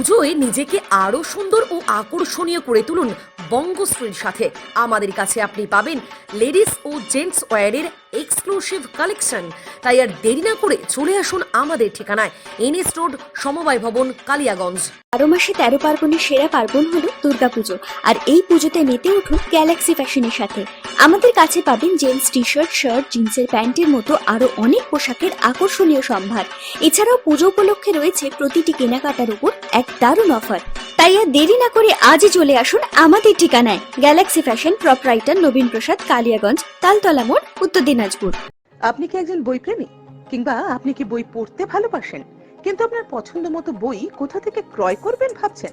পুজোয় নিজেকে আরও সুন্দর ও আকর্ষণীয় করে তুলুন বঙ্গশ্রীর সাথে। আমাদের কাছে আপনি পাবেন লেডিস ও জেন্টস ওয়্যারের এক্সক্লুসিভ কালেকশন। তাই আর দেরি না করে চলে আসুন আমাদের ঠিকানায়, এনএস রোড, সমবায় ভবন, কালিয়াগঞ্জ। বারো মাসে তেরো পার্বণের সেরা পার্বণ হলো দুর্গাপুজো, আর এই পুজোতে মেতে উঠুন গ্যালাক্সি ফ্যাশনের সাথে। আমাদের কাছে পাবেন জেন্টস টি শার্ট শার্ট জিন্সের প্যান্টের মতো আরও অনেক পোশাকের আকর্ষণীয় সম্ভার। এছাড়াও পুজো উপলক্ষে রয়েছে প্রতিটি কেনাকাটার উপর এক দারুণ অফার তাই আর দেরি না করে আজই চলে আসুন আমাদের ঠিকানায় galaxy fashion proprietor Nabin Prasad, Kaliaganj, Taltala মোড়, উত্তর দিনাজপুর। আপনি কি একজন বই প্রেমী কিংবা আপনি কি বই পড়তে ভালোবাসেন? কিন্তু আপনার পছন্দ মতো বই কোথা থেকে ক্রয় করবেন ভাবছেন?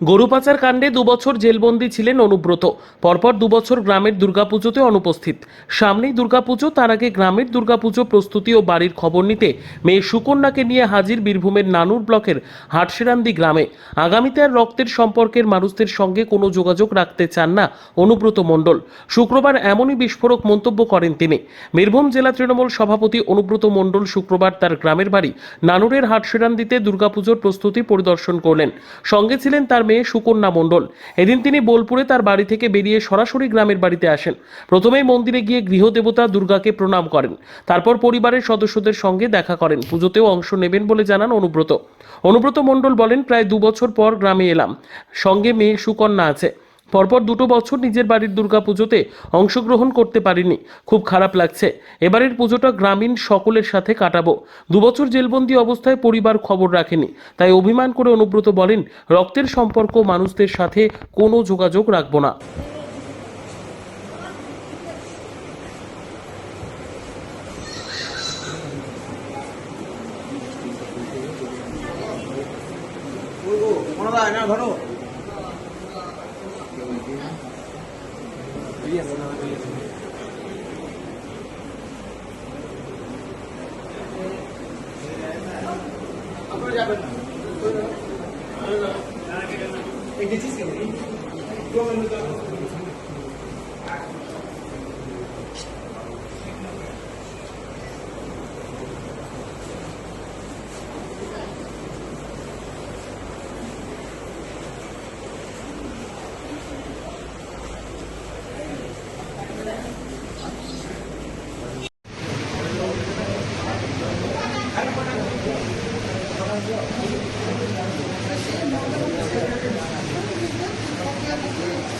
গরু পাচার কাণ্ডে দুবছর জেলবন্দি ছিলেন অনুব্রত। পরপর দুবছর গ্রামের দুর্গাপুজোতে অনুপস্থিত। সামনেই দুর্গাপুজো, তার আগে গ্রামের দুর্গাপুজো প্রস্তুতি ও বাড়ির খবর নিতে মেয়ে সুকন্যাকে নিয়ে হাজির বীরভূমের নানুর ব্লকের হাটসেরান্দি গ্রামে। আগামীতে আর রক্তের সম্পর্কের মানুষদের সঙ্গে কোনো যোগাযোগ রাখতে চান না অনুব্রত মণ্ডল। শুক্রবার এমনই বিস্ফোরক মন্তব্য করেন তিনি। বীরভূম জেলা তৃণমূল সভাপতি অনুব্রত মণ্ডল শুক্রবার তার গ্রামের বাড়ি নানুরের হাটসেরান্দিতে দুর্গাপুজোর প্রস্তুতি পরিদর্শন করলেন। সঙ্গে ছিলেন তার মেয়ে সুকন্যা মণ্ডল। এদিন তিনি বোলপুরে তার বাড়ি থেকে বেরিয়ে সরাসরি গ্রামের বাড়িতে আসেন। প্রথমেই মন্দিরে গিয়ে গৃহদেবতা দুর্গাকে প্রণাম করেন। তারপর পরিবারের সদস্যদের সঙ্গে দেখা করেন। পুজোতেও অংশ নেবেন বলে জানান অনুব্রত। অনুব্রত মণ্ডল বলেন, প্রায় দু বছর পর গ্রামে এলাম। সঙ্গে মেয়ে সুকন্যা আছে। পরপর দুটো বছর নিজের বাড়ির দুর্গাপুজোতে অংশগ্রহণ করতে পারিনি। খুব খারাপ লাগছে। এবারের পুজোটা গ্রামীণ সকলের সাথে কাটাবো। দুবছর জেলবন্দি অবস্থায় পরিবার খবর রাখেনি। তাই অভিমান করে অনুব্রত বলেন, রক্তের সম্পর্ক মানুষদের সাথে কোনো যোগাযোগ রাখব না। क्या बनना है एक चीज क्या बनी क्यों मैं बताऊँ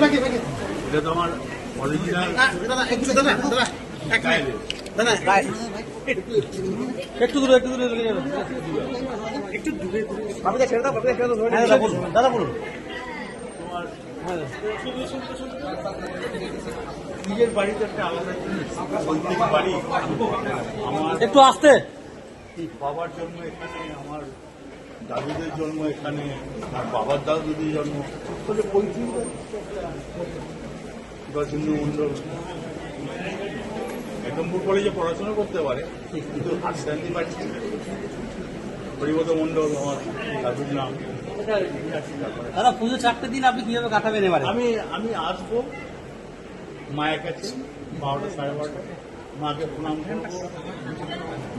এটা তো আমার অরিজিনাল একটু দূরে একটু দূরে একটু দূরে বাপিদা ছেড়ে দাও বাপিদা ছেড়ে দাও হ্যাঁ দাদা বলুন। দাদা বলুন। নিজের বাড়িতে একটা আলাদা জিনিস। বাড়ি আমার একটু আসতে। বাবার জন্ম এখানে আমার দাদুদের জন্ম এখানে আর বাবার দাদুদের জন্ম। বলে পৈতৃক গজেন্দ্র মন্ডল একম্পুর কলেজে পড়াশোনা করতে পারে। কিন্তু হাসকান্তি বাড়ি। হরিবত মন্ডল আমার দাদুর নাম। দাদা পুজো চারটে দিন আপনি কীভাবে কাটাবেন এবারে? আমি আমি আসব মায়ের কাছে বারোটা সাড়ে বারোটা মাকে প্রণাম করব।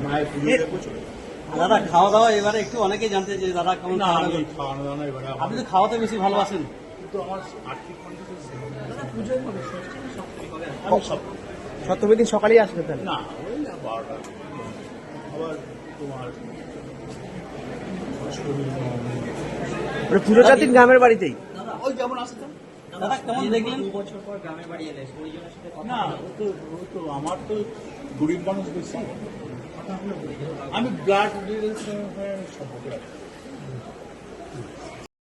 মায়ের পুজো। দাদা খাওয়া দাওয়া এবারে একটু অনেকেই জানতে যে দাদা কেমন খাওয়া দাওয়া- এবারে আপনি তো খাওয়াতে বেশি ভালোবাসেন। সপ্তমী? দিন সকালেই আসবেন তাহলে? না ওই না বারোটা। আবার তোমার পুজো চার দিন গ্রামের বাড়িতেই? ওই যেমন দাদা কেমন দেখলেন? না ও তো ও তো আমার তো গরিব মানুষ বেশি। আমি ব্লাড সম্পর্কে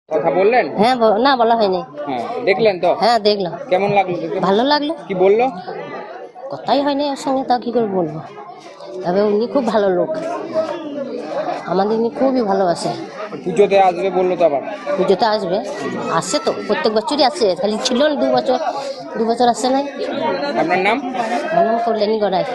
কথা বললেন? হ্যাঁ না বলা হয়নি। হ্যাঁ দেখলেন তো? হ্যাঁ দেখলাম। কেমন লাগল ভালো লাগল। কি বলল? কথাই হয়নি ওর সঙ্গে তা কি করে বলব? তবে উনি খুব ভালো লোক। আমাদের উনি খুবই ভালোবাসে। পুজোতে আসবে বলল তো আবার। পুজোতে আসবে। আসে তো প্রত্যেক বছরই আসে। খালি ছিল না দু বছর। দু বছর আসে নাই। আপনার নাম? আমার নাম কল্যাণী গড়াই।